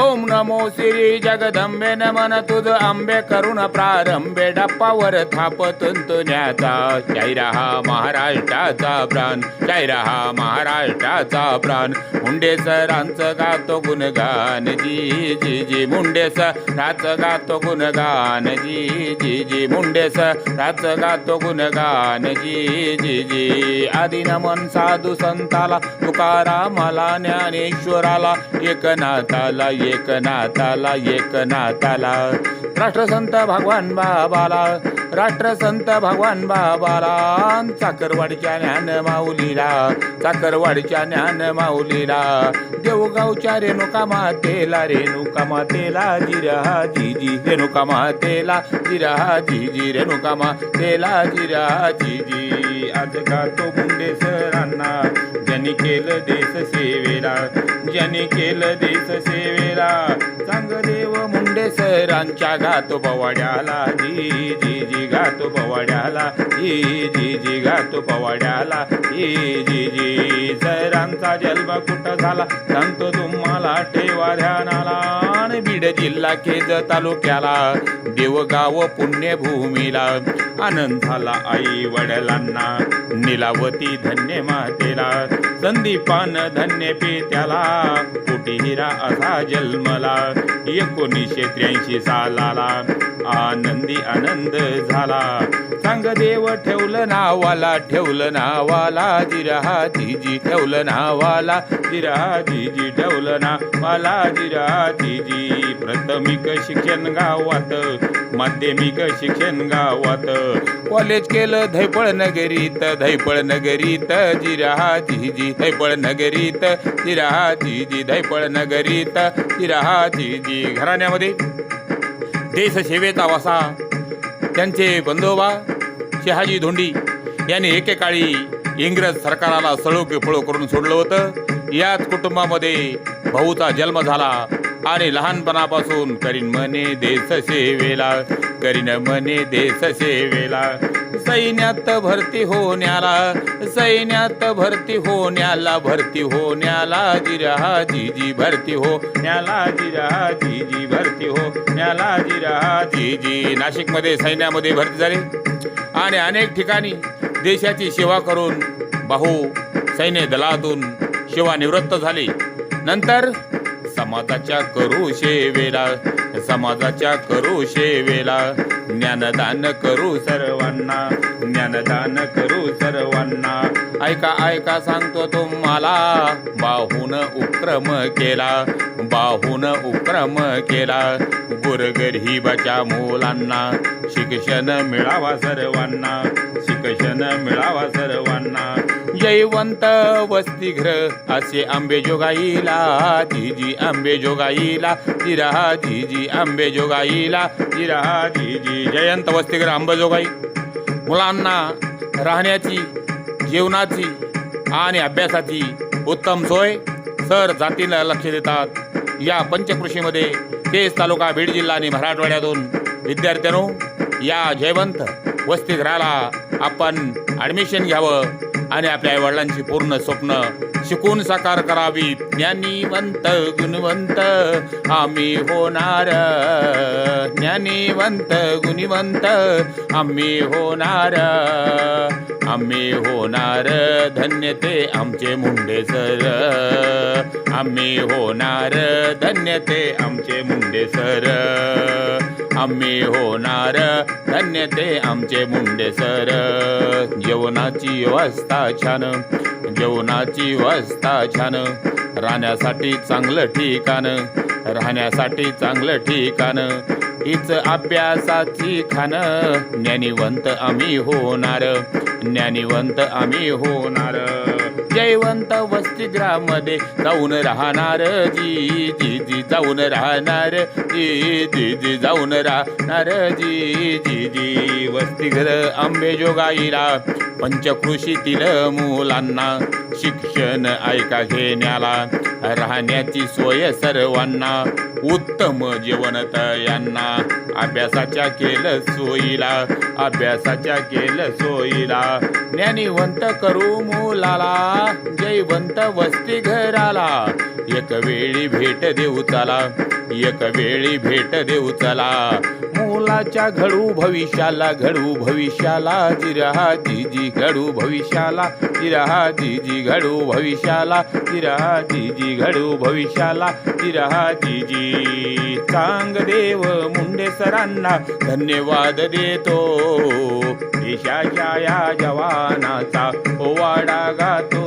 ओम नमो श्री जगदंबे नमन तुझ आंबे करुण प्रारंभे डप्पावर थाप तुंतुण्याचा जय रहा महाराष्ट्राचा प्राण जय रहा महाराष्ट्राचा प्राण. मुंडे सरांचं गातो गुणगान जी जी जी. मुंडे सराचं गातो गुणगान जी जी जी. मुंडे सराचं गातो गुणगान जी जी जी. आदि नमन साधू संताला तुकारामाला ज्ञानेश्वराला एकनाथाला एकनाथाला एकनाथाला. राष्ट्रसंत भगवान बाबाला. राष्ट्र संत भगवान बाबाला चाकरवाडीच्या ज्ञान माऊलीला चाकरवाडीच्या ज्ञान माऊलीला. देवगावच्या रेणुका मातेला रेणुका मातेला जिरा जीजी रेणुका मातेला जिरा जीजी रेणुका मातेला जिरा जीजी. आज गातो गुंडे सरांना ज्यांनी केलं देश सेवेला ज्यांनी केलं देश सेवेला. चांग देव मुंडे सरांच्या घातो पवाड्याला जी जी जी घातो पवाड्याला जी जी जी घातो पवाड्याला जी जी जी. सरांचा जन्म कुठं झाला? सांगतो तुम्हाला ठेवा ध्यानाला. आणि बीड जिल्हा केज तालुक्याला देवगाव पुण्यभूमीला. आनंद झाला आई वडिलांना. निलावती धन्य मातेला संदीपान धन्य पेत्याला. कोटी हिरा असा जन्मला एकोणीसशे त्र्याऐंशी सालाला. आनंदी आनंद झाला. सांग देव ठेवलं नावाला ठेवलं नावाला जिरा जीजी ठेवलं नावाला जिरा जीजी ठेवलं नावाला जिरा जीजी प्राथमिक शिक्षण गावात माध्यमिक शिक्षण गावात. कॉलेज केलं धैपळ नगरीत धैपळ नगरीत जिरा जीजी धैपळ नगरीत जिरा जीजी धैपळ नगरीत जिरा जीजी घराण्यामध्ये देशसेवेचा वसा. त्यांचे बंधोबा शहाजी धोंडी यांनी एकेकाळी इंग्रज सरकाराला सळो फळो करून सोडलं होतं. याच कुटुंबामध्ये भाऊचा जन्म झाला आणि लहानपणापासून करीन मने देश सेवेला करीन मने देश सेवेला सैन्यात भरती होण्याला सैन्यात भरती होण्याला भरती होण्याला जिरा जीजी भरती हो न्याला जिरा जीजी भरती हो न्याला जिरा जीजी. नाशिकमध्ये सैन्यामध्ये भरती झाली. आणि अनेक ठिकाणी देशाची सेवा करून भाऊ सैन्य दलातून सेवानिवृत्त झाले. नंतर समाजाच्या करू सेवेला समाजाच्या करू सेवेला ज्ञानदान करू सर्वांना ज्ञानदान करू सर्वांना. ऐका ऐका सांगतो तुम्हाला बाहून उपक्रम केला बाहून उपक्रम केला. गोरगरीबाच्या मुलांना शिक्षण मिळावा सर्वांना शिक्षण मिळावा सर्वांना. जयवंत वसतिगृह असे आंबे जोगाईला जीजी आंबे जोगाईला जिरा जीजी आंबे जोगाईला जिरा जयंत वसतिगृह आंबेजोगाई मुलांना राहण्याची जेवणाची आणि अभ्यासाची उत्तम सोय सर जातीला लक्ष देतात. या पंचकृषीमध्ये केस तालुका बीड जिल्हा आणि मराठवाड्यातून विद्यार्थ्यांनो या जयवंत वसतिगृहाला आपण ॲडमिशन घ्यावं. आणि आपल्या आईवडिलांची पूर्ण स्वप्न शिकून साकार करावी. ज्ञानीवंत गुणवंत आम्ही होणार. ज्ञानीवंत गुणवंत आम्ही होणार. आम्ही होणार धन्य ते आमचे मुंडे सर. आम्ही होणार धन्य ते आमचे मुंडे सर. आम्ही होणार. धन्य ते आमचे मुंडे सर. जेवणाची व्यवस्था छान. जेवणाची व्यवस्था छान. राहण्यासाठी चांगलं ठिकाण. राहण्यासाठी चांगलं ठिकाण. हीच अभ्यासाची खान ज्ञानीवंत आम्ही होणार. ज्ञानीवंत आम्ही होणार. जयवंत वसतिगृहामध्ये जाऊन राहणार. जी जी जी जाऊन राहणार. जी जी जी जाऊन राहणार. जी जी जी वसतिगृह आंबेजोगाईला पंचकृषीतील मुलांना शिक्षण ऐका घेण्याला. राहण्याची सोय सर्वांना. उत्तम जेवण यांना. अभ्यासाच्या केलं सोयीला अभ्यासाच्या केलं सोयीला. ज्ञानीवंत करू मुलाला जयवंत वस्ती घराला. एक वेळी भेट देऊ चला एक वेळी भेट देऊ चला. मुलाच्या घडू भविष्याला घडू भविष्याला जिरहा जीजी घडू भविष्याला जिरहा जीजी घडू भविष्याला जिरहा जीजी घडू भविष्याला जिरहा जीजी. चांग देव मुंडे सरांना धन्यवाद देतो. देशाच्या या जवानाचा ओवाडा गातो.